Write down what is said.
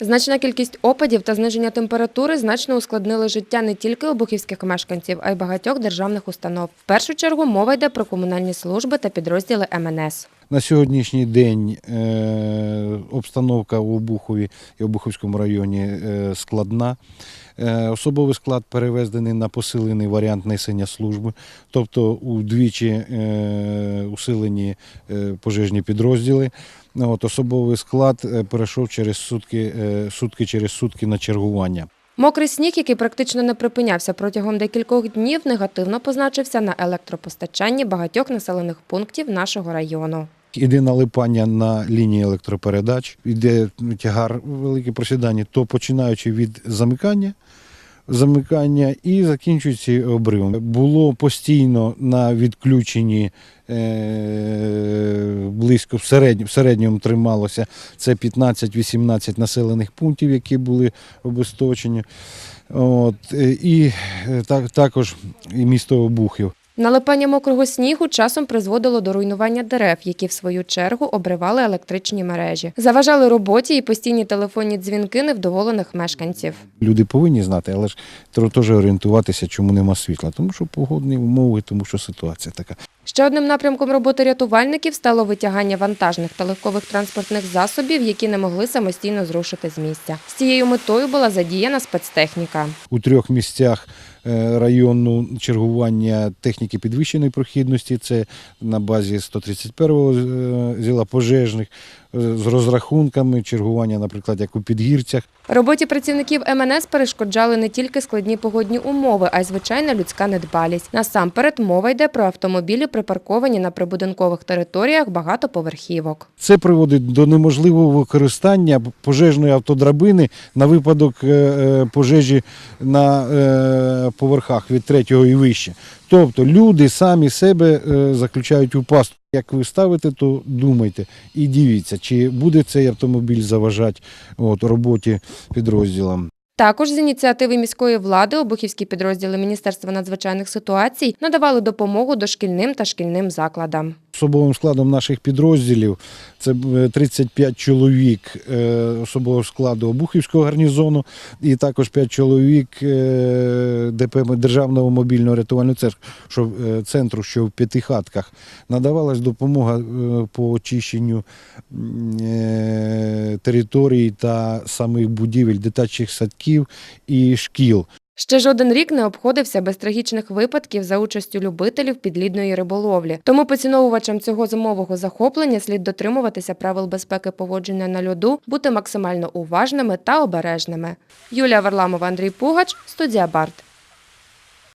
Значна кількість опадів та зниження температури значно ускладнили життя не тільки обухівських мешканців, а й багатьох державних установ. В першу чергу мова йде про комунальні служби та підрозділи МНС. На сьогоднішній день е, обстановка в Обухові і Обуховському районі е, складна. Е, особовий склад переведений на посилений варіант несення служби, тобто удвічі е, усилені е, пожежні підрозділи. От, особовий склад перейшов через сутки, сутки через сутки на чергування. Мокрий сніг, який практично не припинявся протягом декількох днів, негативно позначився на електропостачанні багатьох населених пунктів нашого району. Іде налипання на лінії електропередач, іде тягар велике просідання, то починаючи від замикання, замикання і закінчується обривом. Було постійно на відключенні е, близько в середньому, в середньому трималося це 15-18 населених пунктів, які були обесточені. От, і е, так, також і місто Обухів. Налипання мокрого снігу часом призводило до руйнування дерев, які в свою чергу обривали електричні мережі. Заважали роботі і постійні телефонні дзвінки невдоволених мешканців. Люди повинні знати, але ж треба теж орієнтуватися, чому нема світла. Тому що погодні умови, тому що ситуація така. Ще одним напрямком роботи рятувальників стало витягання вантажних та легкових транспортних засобів, які не могли самостійно зрушити з місця. З цією метою була задіяна спецтехніка. У трьох місцях е, району чергування техніки підвищеної прохідності. Це на базі 131-го е, зіла пожежних е, з розрахунками чергування, наприклад, як у підгірцях. Роботі працівників МНС перешкоджали не тільки складні погодні умови, а й звичайна людська недбалість. Насамперед мова йде про автомобілі, припарковані на прибудинкових територіях багатоповерхівок. Це приводить до неможливого використання пожежної автодрабини на випадок е, е, пожежі на е, поверхах від третього і вище. Тобто люди самі себе заключають у пастку. Як ви ставите, то думайте і дивіться, чи буде цей автомобіль заважати от, роботі підрозділам. Також з ініціативи міської влади обухівські підрозділи Міністерства надзвичайних ситуацій надавали допомогу дошкільним та шкільним закладам. Особовим складом наших підрозділів це е, 35 чоловік е, особового складу Обухівського гарнізону і також 5 чоловік е, ДП Державного мобільного рятувального центру, що, е, в п'ятихатках. Надавалась допомога е, по очищенню е, територій та самих будівель, дитячих садків і шкіл. Ще жоден рік не обходився без трагічних випадків за участю любителів підлідної риболовлі. Тому поціновувачам цього зимового захоплення слід дотримуватися правил безпеки поводження на льоду, бути максимально уважними та обережними. Юлія Варламова, Андрій Пугач, студія Барт.